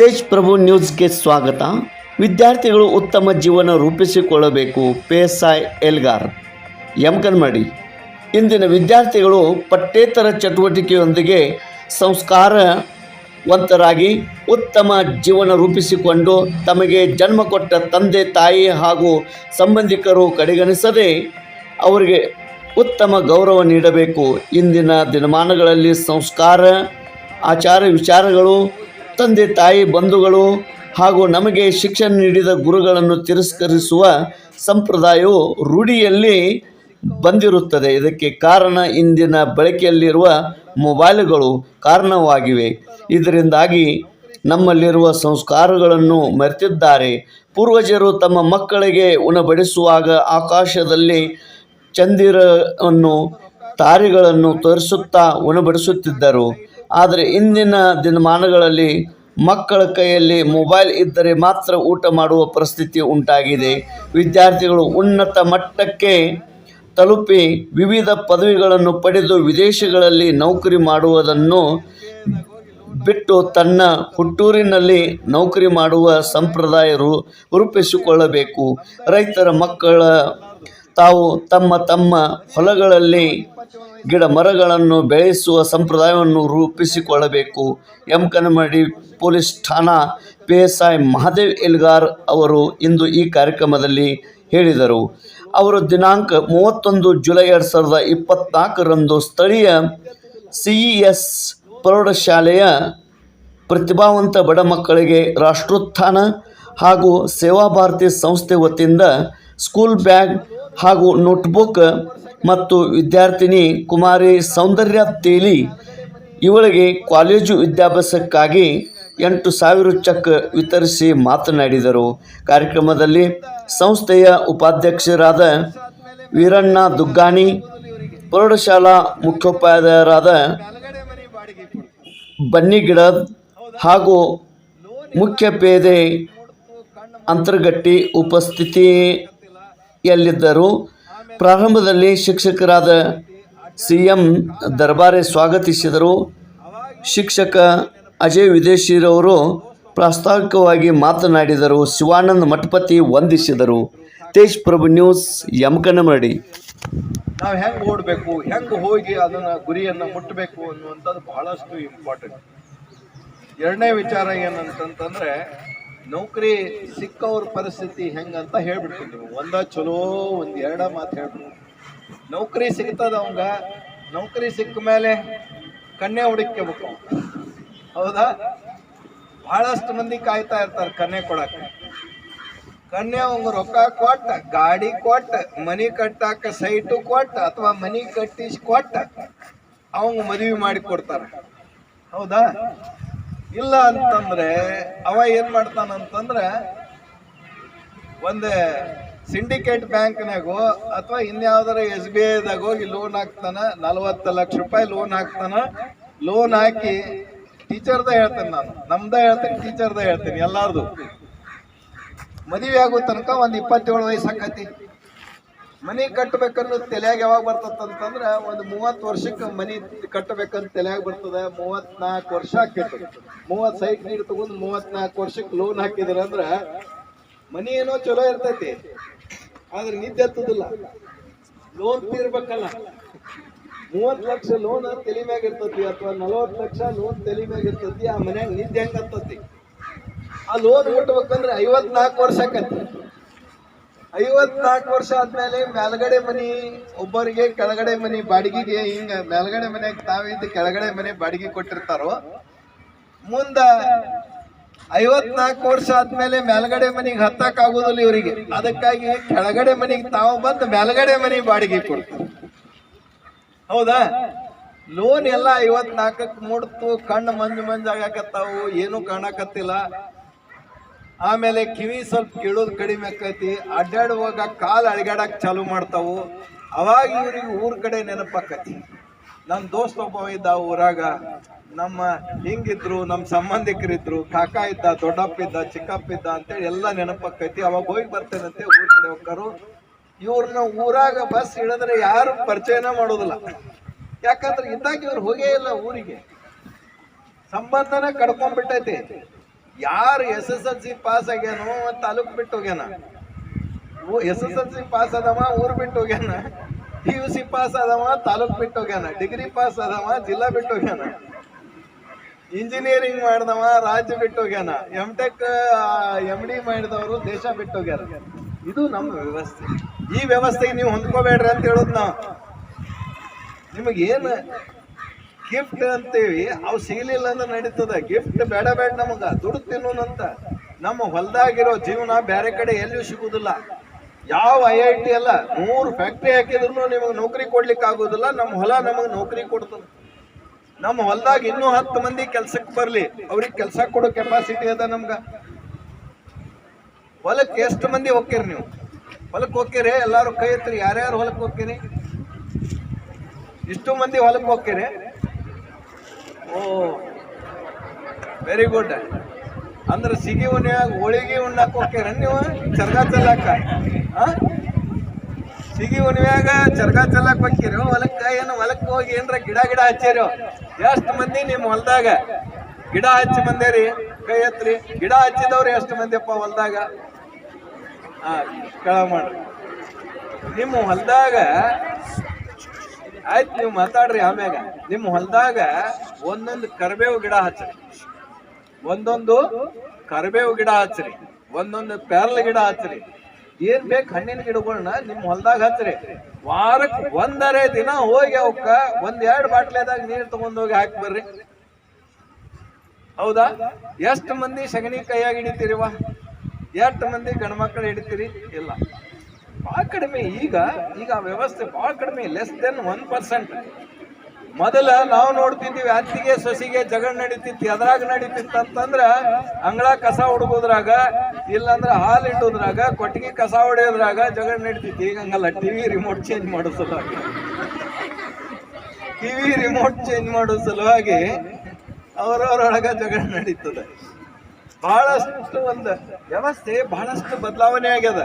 ತೇಜ್ ಪ್ರಭು ನ್ಯೂಸ್ಗೆ ಸ್ವಾಗತ. ವಿದ್ಯಾರ್ಥಿಗಳು ಉತ್ತಮ ಜೀವನ ರೂಪಿಸಿಕೊಳ್ಳಬೇಕು ಪೇಸಾಯ್ ಎಲ್ಗಾರ್. ಯಮಕನ್ಮಡಿ ಇಂದಿನ ವಿದ್ಯಾರ್ಥಿಗಳು ಪಠ್ಯೇತರ ಚಟುವಟಿಕೆಯೊಂದಿಗೆ ಸಂಸ್ಕಾರವಂತರಾಗಿ ಉತ್ತಮ ಜೀವನ ರೂಪಿಸಿಕೊಂಡು ತಮಗೆ ಜನ್ಮ ಕೊಟ್ಟ ತಂದೆ, ತಾಯಿ ಹಾಗೂ ಸಂಬಂಧಿಕರು ಕಡೆಗಣಿಸದೆ ಅವರಿಗೆ ಉತ್ತಮ ಗೌರವ ನೀಡಬೇಕು. ಇಂದಿನ ದಿನಮಾನಗಳಲ್ಲಿ ಸಂಸ್ಕಾರ, ಆಚಾರ ವಿಚಾರಗಳು ತಂದೆ, ತಾಯಿ, ಬಂಧುಗಳು ಹಾಗೂ ನಮಗೆ ಶಿಕ್ಷಣ ನೀಡಿದ ಗುರುಗಳನ್ನು ತಿರಸ್ಕರಿಸುವ ಸಂಪ್ರದಾಯವು ರೂಢಿಯಲ್ಲಿ ಬಂದಿರುತ್ತದೆ. ಇದಕ್ಕೆ ಕಾರಣ ಇಂದಿನ ಬಳಕೆಯಲ್ಲಿರುವ ಮೊಬೈಲ್ಗಳು ಕಾರಣವಾಗಿವೆ. ಇದರಿಂದಾಗಿ ನಮ್ಮಲ್ಲಿರುವ ಸಂಸ್ಕಾರಗಳನ್ನು ಮರೆತಿದ್ದಾರೆ. ಪೂರ್ವಜರು ತಮ್ಮ ಮಕ್ಕಳಿಗೆ ಉಣಬಡಿಸುವಾಗ ಆಕಾಶದಲ್ಲಿ ಚಂದಿರವನ್ನು, ತಾರೆಗಳನ್ನು ತೋರಿಸುತ್ತಾ ಉಣಬಡಿಸುತ್ತಿದ್ದರು. ಆದರೆ ಇಂದಿನ ದಿನಮಾನಗಳಲ್ಲಿ ಮಕ್ಕಳ ಕೈಯಲ್ಲಿ ಮೊಬೈಲ್ ಇದ್ದರೆ ಮಾತ್ರ ಊಟ ಮಾಡುವ ಪರಿಸ್ಥಿತಿ ಉಂಟಾಗಿದೆ. ವಿದ್ಯಾರ್ಥಿಗಳು ಉನ್ನತ ಮಟ್ಟಕ್ಕೆ ತಲುಪಿ ವಿವಿಧ ಪದವಿಗಳನ್ನು ಪಡೆದು ವಿದೇಶಗಳಲ್ಲಿ ನೌಕರಿ ಮಾಡುವುದನ್ನು ಬಿಟ್ಟು ತನ್ನ ಹುಟ್ಟೂರಿನಲ್ಲಿ ನೌಕರಿ ಮಾಡುವ ಸಂಪ್ರದಾಯರು ರೂಪಿಸಿಕೊಳ್ಳಬೇಕು. ರೈತರ ಮಕ್ಕಳ ತಾವು ತಮ್ಮ ತಮ್ಮ ಹೊಲಗಳಲ್ಲಿ ಗಿಡ ಮರಗಳನ್ನು ಬೆಳೆಸುವ ಸಂಪ್ರದಾಯವನ್ನು ರೂಪಿಸಿಕೊಳ್ಳಬೇಕು. ಎಂ. ಕನಮಡಿ ಪೊಲೀಸ್ ಠಾಣಾ P. S. I. Mahadev Elgar ಅವರು ಇಂದು ಈ ಕಾರ್ಯಕ್ರಮದಲ್ಲಿ ಹೇಳಿದರು. ಅವರು ದಿನಾಂಕ ಮೂವತ್ತೊಂದು ಜುಲೈ ಎರಡು ಸಾವಿರದ ಇಪ್ಪತ್ನಾಲ್ಕರಂದು ಸ್ಥಳೀಯ ಸಿ ಇ ಎಸ್ ಪ್ರೌಢಶಾಲೆಯ ಪ್ರತಿಭಾವಂತ ಬಡ ಮಕ್ಕಳಿಗೆ ರಾಷ್ಟ್ರೋತ್ಥಾನ ಹಾಗೂ ಸೇವಾ ಭಾರತಿ ಸಂಸ್ಥೆ ವತಿಯಿಂದ ಸ್ಕೂಲ್ ಬ್ಯಾಗ್ ಹಾಗೂ ನೋಟ್ಬುಕ್ ಮತ್ತು ವಿದ್ಯಾರ್ಥಿನಿ ಕುಮಾರಿ ಸೌಂದರ್ಯ ತೇಲಿ ಇವಳಿಗೆ ಕಾಲೇಜು ವಿದ್ಯಾಭ್ಯಾಸಕ್ಕಾಗಿ ಎಂಟು ಸಾವಿರ ಚೆಕ್ ವಿತರಿಸಿ ಮಾತನಾಡಿದರು. ಕಾರ್ಯಕ್ರಮದಲ್ಲಿ ಸಂಸ್ಥೆಯ ಉಪಾಧ್ಯಕ್ಷರಾದ ವೀರಣ್ಣ ದುಗ್ಗಾಣಿ, ಪ್ರೌಢಶಾಲಾ ಮುಖ್ಯೋಪಾಧ್ಯಾಯರಾದ ಬನ್ನಿಗಿಡದ್ ಹಾಗೂ ಮುಖ್ಯ ಪೇದೆ ಅಂತರ್ಗಟ್ಟಿ ಉಪಸ್ಥಿತಿಯಲ್ಲಿದ್ದರು ಪ್ರಾರಂಭದಲ್ಲಿ ಶಿಕ್ಷಕರಾದ ಸಿ ಎಂ ದರ್ಬಾರೆ ಸ್ವಾಗತಿಸಿದರು. ಶಿಕ್ಷಕ ಅಜಯ್ ವಿದೇಶಿರವರು ಪ್ರಾಸ್ತಾವಿಕವಾಗಿ ಮಾತನಾಡಿದರು. ಶಿವಾನಂದ ಮಠಪತಿ ವಂದಿಸಿದರು. ತೇಜ್ ಪ್ರಭು ನ್ಯೂಸ್, ಯಮಕನಮರಡಿ. ನಾವು ಹೆಂಗೆ ಓಡಬೇಕು, ಹೆಂಗೆ ಹೋಗಿ ಅದನ್ನ ಗುರಿಯನ್ನು ಮುಟ್ಟಬೇಕು ಅನ್ನುವಂಥದ್ದು ಬಹಳಷ್ಟು ಇಂಪಾರ್ಟೆಂಟ್ ಎರಡನೇ ವಿಚಾರ ಏನಂತಂತಂದ್ರೆ ನೌಕರಿ ಸಿಕ್ಕವ್ರ ಪರಿಸ್ಥಿತಿ ಹೆಂಗಂತ ಹೇಳ್ಬಿಡ್ತೀನಿ ನೀವು. ಒಂದ ಚಲೋ, ಒಂದು ಎರಡ ಮಾತು ಹೇಳ್ಬಿಡ್ತೀನಿ. ನೌಕರಿ ಸಿಗ್ತದ ಅವಂಗ? ನೌಕರಿ ಸಿಕ್ಕ ಮೇಲೆ ಕನ್ಯೆ ಹುಡುಕ್ಕೋಬೇಕು ಹೌದಾ? ಬಹಳಷ್ಟು ಮಂದಿ ಕಾಯ್ತಾ ಇರ್ತಾರೆ ಕನ್ಯೆ ಕೊಡಕ್ಕೆ. ಕನ್ಯೆ ಅವಂಗ ರೊಕ್ಕ ಕೊಟ್ಟ, ಗಾಡಿ ಕೊಟ್ಟ, ಮನಿ ಕಟ್ಟಾಕ ಸೈಟು ಕೊಟ್ಟ, ಅಥವಾ ಮನಿ ಕಟ್ಟಿಸಿ ಕೊಟ್ಟ, ಅವಂಗ ಮದುವೆ ಮಾಡಿ ಕೊಡ್ತಾರ. ಹೌದಾ? ಇಲ್ಲ ಅಂತಂದ್ರೆ ಅವ ಏನ್ ಮಾಡ್ತಾನಂತಂದ್ರೆ ಒಂದು ಸಿಂಡಿಕೇಟ್ ಬ್ಯಾಂಕ್ನಾಗೋ ಅಥವಾ ಇನ್ಯಾವ್ದಾರ ಎಸ್ ಬಿ ಐದಾಗ ಹೋಗಿ ಲೋನ್ ಹಾಕ್ತಾನ, ನಲವತ್ತು ಲಕ್ಷ ರೂಪಾಯಿ ಲೋನ್ ಹಾಕ್ತಾನ, ಲೋನ್ ಹಾಕಿ ಟೀಚರ್ದ ಹೇಳ್ತೇನೆ ನಾನು, ನಮ್ದ ಹೇಳ್ತೇನೆ, ಟೀಚರ್ದ ಹೇಳ್ತೀನಿ ಎಲ್ಲಾರ್ದು. ಮದುವೆ ಆಗೋ ತನಕ ಒಂದು ಇಪ್ಪತ್ತೇಳು ವಯಸ್ಸು ಆಕತಿ. ಮನಿ ಕಟ್ಟಬೇಕನ್ನೋ ತಲೆಯಾಗ ಯಾವಾಗ ಬರ್ತದಂತಂದ್ರ ಒಂದು ಮೂವತ್ತು ವರ್ಷಕ್ಕೆ ಮನಿ ಕಟ್ಟಬೇಕಂತ ತಲೆಯಾಗ ಬರ್ತದ. ಮೂವತ್ನಾಲ್ಕು ವರ್ಷ ಆಕೈತಿ. ಮೂವತ್ತು ಸೈಟ್ ನೀರು ತಗೊಂಡು ಮೂವತ್ನಾಲ್ಕು ವರ್ಷಕ್ಕೆ ಲೋನ್ ಹಾಕಿದ್ರ ಅಂದ್ರ ಮನಿ ಏನೋ ಚಲೋ ಇರ್ತೈತಿ. ಆದ್ರೆ ನಿದ್ದೆ ಹತ್ತದಿಲ್ಲ. ಲೋನ್ ತೀರ್ಬೇಕಲ್ಲ. ಮೂವತ್ತು ಲಕ್ಷ ಲೋನ್ ತಲೆ ಮ್ಯಾಗ ಇರ್ತತಿ ಅಥವಾ ನಲವತ್ತು ಲಕ್ಷ ಲೋನ್ ತಲೆ ಮ್ಯಾಗ ಇರ್ತತಿ, ಆ ಮನ್ಯಾಗ ನಿದ್ದೆ ಹೆಂಗ್ ಹತ್ತತಿ? ಆ ಲೋನ್ ಮುಟ್ಬೇಕಂದ್ರೆ ಐವತ್ನಾಲ್ಕು ವರ್ಷ ಆಕತಿ. ಐವತ್ನಾಲ್ಕು ವರ್ಷ ಆದ್ಮೇಲೆ ಮೇಲ್ಗಡೆ ಮನಿ ಒಬ್ಬರಿಗೆ ಕೆಳಗಡೆ ಮನಿ ಬಾಡಿಗೆಗೆ ಹಿಂಗ ಮೇಲ್ಗಡೆ ಮನೆಯಾಗ ತಾವಿದ್ದು ಕೆಳಗಡೆ ಮನೆ ಬಾಡಿಗೆ ಕೊಟ್ಟಿರ್ತಾರೋ, ಮುಂದ ಐವತ್ನಾಲ್ಕು ವರ್ಷ ಆದ್ಮೇಲೆ ಮೇಲ್ಗಡೆ ಮನಿಗೆ ಹತ್ತಕ್ ಆಗುದಿಲ್ಲ ಇವರಿಗೆ. ಅದಕ್ಕಾಗಿ ಕೆಳಗಡೆ ಮನಿಗೆ ತಾವು ಬಂದು ಮೇಲ್ಗಡೆ ಮನಿ ಬಾಡಿಗೆ ಕೊಡ್ತಾರೆ. ಹೌದಾ? ಲೋನ್ ಎಲ್ಲ ಐವತ್ನಾಲ್ಕಕ್ಕೆ ಮೂಡ್ತು, ಕಣ್ಣು ಮಂಜು ಮಂಜು ಆಗಾಕತ್ತಾವು ಏನು ಕಾಣಕತ್ತಿಲ್ಲ. ಆಮೇಲೆ ಕಿವಿ ಸ್ವಲ್ಪ ಕೇಳೋದು ಕಡಿಮೆ ಆಕೈತಿ. ಅಡ್ಡಾಡುವಾಗ ಕಾಲು ಅಳಗಾಡಕ್ಕೆ ಚಾಲು ಮಾಡ್ತಾವು. ಅವಾಗ ಇವ್ರಿಗೆ ಊರ ಕಡೆ ನೆನಪಾಕತಿ ನನ್ನ ದೋಸ್ತ ಒಬ್ಬ ಇದ್ದ ಊರಾಗ, ನಮ್ಮ ಹಿಂಗಿದ್ರು ನಮ್ಮ ಸಂಬಂಧಿಕರಿದ್ರು, ಕಾಕ ಇದ್ದ, ದೊಡ್ಡಪ್ಪ ಇದ್ದ, ಚಿಕ್ಕಪ್ಪ ಇದ್ದ ಅಂತೇಳಿ ಎಲ್ಲ ನೆನಪಾಕೈತಿ ಅವಾಗ ಹೋಗಿ ಬರ್ತೇನಂತೆ ಊರ ಕಡೆ ಹೋಗ್ತಾರು ಇವ್ರನ್ನ ಊರಾಗ ಬಸ್ ಇಳಿದ್ರೆ ಯಾರು ಪರಿಚಯನ ಮಾಡೋದಿಲ್ಲ. ಯಾಕಂದ್ರೆ ಇದ್ದಾಗ ಇವ್ರು ಹೋಗೇ ಇಲ್ಲ ಊರಿಗೆ. ಸಂಬಂಧನ ಕಡ್ಕೊಂಡ್ಬಿಟ್ಟೈತಿ. ಯಾರು S S L C pass ಆಗ್ಯಾನೋ taluk ಬಿಟ್ಟು ಹೋಗ್ಯಾನ. S S L C pass ಆದವ, ಊರ್ ಬಿಟ್ಟು ಹೋಗ್ಯಾನ. ಪಿ ಯು ಸಿ ಪಾಸ್ ಆದವ, ತಾಲೂಕ್ ಬಿಟ್ಟು ಹೋಗ್ಯಾನ. ಡಿಗ್ರಿ ಪಾಸ್ ಆದವ, ಜಿಲ್ಲಾ ಬಿಟ್ಟು ಹೋಗ್ಯಾನ. ಇಂಜಿನಿಯರಿಂಗ್ ಮಾಡಿದವ, ರಾಜ್ಯ ಬಿಟ್ಟು ಹೋಗ್ಯಾನ. ಎಂ ಟೆಕ್ ಎಂ ಡಿ ಮಾಡಿದವರು ದೇಶ ಬಿಟ್ಟು ಹೋಗ್ಯಾರ. ಇದು ನಮ್ಮ ವ್ಯವಸ್ಥೆ. ಈ ವ್ಯವಸ್ಥೆಗೆ ನೀವು ಹೊಂದ್ಕೋಬೇಡ್ರಿ ಅಂತ ಹೇಳೋದು ನಾವು. ನಿಮಗೇನು ಗಿಫ್ಟ್ ಅಂತೀವಿ ಅವು ಸಿಗಲಿಲ್ಲ ಅಂದ್ರೆ ನಡೀತದ. ಗಿಫ್ಟ್ ಬೇಡ ಬೇಡ ನಮಗ, ದುಡ್ಡು ತಿನ್ನೋನಂತ ನಮ್ಮ ಹೊಲದಾಗಿರೋ ಜೀವನ ಬೇರೆ ಕಡೆ ಎಲ್ಲಿಯೂ ಸಿಗುದಿಲ್ಲ. ಯಾವ ಐ ಐ ಟಿ ಅಲ್ಲ ನೂರು ಫ್ಯಾಕ್ಟ್ರಿ ಹಾಕಿದ್ರು ನಿಮಗೆ ನೌಕರಿ ಕೊಡ್ಲಿಕ್ಕೆ ಆಗೋದಿಲ್ಲ, ನಮ್ಮ ಹೊಲ ನಮಗೆ ನೌಕರಿ ಕೊಡ್ತದೆ. ನಮ್ಮ ಹೊಲದಾಗ ಇನ್ನೂ ಹತ್ತು ಮಂದಿ ಕೆಲ್ಸಕ್ಕೆ ಬರಲಿ, ಅವ್ರಿಗೆ ಕೆಲಸ ಕೊಡೋ ಕೆಪಾಸಿಟಿ ಅದ ನಮ್ಗೆ. ಹೊಲಕ್ಕೆ ಎಷ್ಟು ಮಂದಿ ಹೋಗ್ತೀರಿ ನೀವು? ಹೊಲಕ್ಕೆ ಹೋಗ್ತೀರಿ ಎಲ್ಲಾರು ಕೈ ಎತ್ತಿರಿ, ಯಾರ್ಯಾರು ಹೊಲಕ್ಕೆ ಹೋಗ್ತೀರಿ ಇಷ್ಟು ಮಂದಿ ಹೊಲಕ್ಕೆ ಹೋಗ್ತೀರಿ ಓ. ವೆರಿ ಗುಡ್ ಅಂದ್ರೆ ಸಿಗಿ ಉಣ್ಯಾಗ ಹೋಳಿಗೆ ಉಣ್ಣಕ್ಕೆ ಹೋಗ್ತೀರ ನೀವು? ಚರ್ಗ ಚೆಲ್ಲಾಕ? ಹಾಂ ಸಿಗಿ ಉಣ್ಯಾಗ ಚರ್ಗ ಚೆಲ್ಲಾಕ ಹೋಗ್ತೀರಿ ಹೊಲಕ್ಕೆ ಏನು, ಹೊಲಕ್ಕೆ ಹೋಗಿ ಏನ್ರ ಗಿಡ ಗಿಡ ಹಚ್ಚಿರೋ ಎಷ್ಟು ಮಂದಿ ನಿಮ್ಮ ಹೊಲದಾಗ? ಗಿಡ ಹಚ್ಚಿ ಬಂದೇರಿ? ಕೈ ಎತ್ತರಿ ಗಿಡ ಹಚ್ಚಿದವ್ರು ಎಷ್ಟು ಮಂದಿಯಪ್ಪ ಹೊಲದಾಗ? ಹಾ ಕೆಳ ಮಾಡ್ರಿ ನಿಮ್ಮ ಹೊಲದಾಗ ಆಯ್ತು, ನೀವು ಮಾತಾಡ್ರಿ ಆಮ್ಯಾಗ. ನಿಮ್ಮ ಹೊಲದಾಗ ಒಂದೊಂದು ಕರಿಬೇವು ಗಿಡ ಹಚ್ಚ್ರಿ ಒಂದೊಂದು ಕರಿಬೇವು ಗಿಡ ಹಚ್ಚ್ರಿ ಒಂದೊಂದು ಪೇರ್ಲ ಗಿಡ ಹಚ್ಚ್ರಿ ಏನ್ ಬೇಕು ಹಣ್ಣಿನ ಗಿಡಗಳನ್ನ ನಿಮ್ಮ ಹೊಲದಾಗ ಹಚ್ಚ್ರಿ ವಾರಕ್ಕೆ ಒಂದರೆ ದಿನ ಹೋಗಿ ಅವಕ್ಕ ಒಂದ್ ಎರಡು ಬಾಟ್ಲೆದಾಗ ನೀರ್ ತಗೊಂಡೋಗಿ ಹಾಕಿ ಬರ್ರಿ. ಹೌದಾ? ಎಷ್ಟು ಮಂದಿ ಸಗಣಿ ಕೈಯಾಗ ಹಿಡಿತೀರಿವ? ಎಷ್ಟು ಮಂದಿ ಗಂಡ್ಮಕ್ಳು ಹಿಡಿತೀರಿ? ಇಲ್ಲ. ಭಾಳ ಕಡಿಮೆ. ಈಗ ಈಗ ವ್ಯವಸ್ಥೆ ಭಾಳ ಕಡಿಮೆ. ಲೆಸ್ ದೆನ್ ಒನ್ ಪರ್ಸೆಂಟ್ ಮೊದಲ ನಾವು ನೋಡ್ತಿದ್ದೀವಿ, ಅತ್ತಿಗೆ, ಸೊಸಿಗೆ ಜಗಳ ನಡೀತಿತ್ತು, ಎದ್ರಾಗ ನಡೀತಿತ್ತು ಅಂತಂದ್ರ ಅಂಗಳ ಕಸ ಹುಡುಗೋದ್ರಾಗ, ಇಲ್ಲಾಂದ್ರೆ ಹಾಲು ಇಟ್ಟೋದ್ರಾಗ ಕೊಟ್ಟಿಗೆ ಕಸ ಹೊಡೆಯೋದ್ರಾಗ ಜಗಳ ನಡೀತಿತ್ತು. ಈಗ ಹಂಗಲ್ಲ ಟಿವಿ ರಿಮೋಟ್ ಚೇಂಜ್ ಮಾಡೋ ಸಲುವಾಗಿ. ಟಿವಿ ರಿಮೋಟ್ ಚೇಂಜ್ ಮಾಡೋ ಸಲುವಾಗಿ ಅವರವರೊಳಗ ಜಗಳ ನಡೀತದೆ. ಬಹಳಷ್ಟು ಒಂದು ವ್ಯವಸ್ಥೆ ಬಹಳಷ್ಟು ಬದಲಾವಣೆ ಆಗ್ಯದ.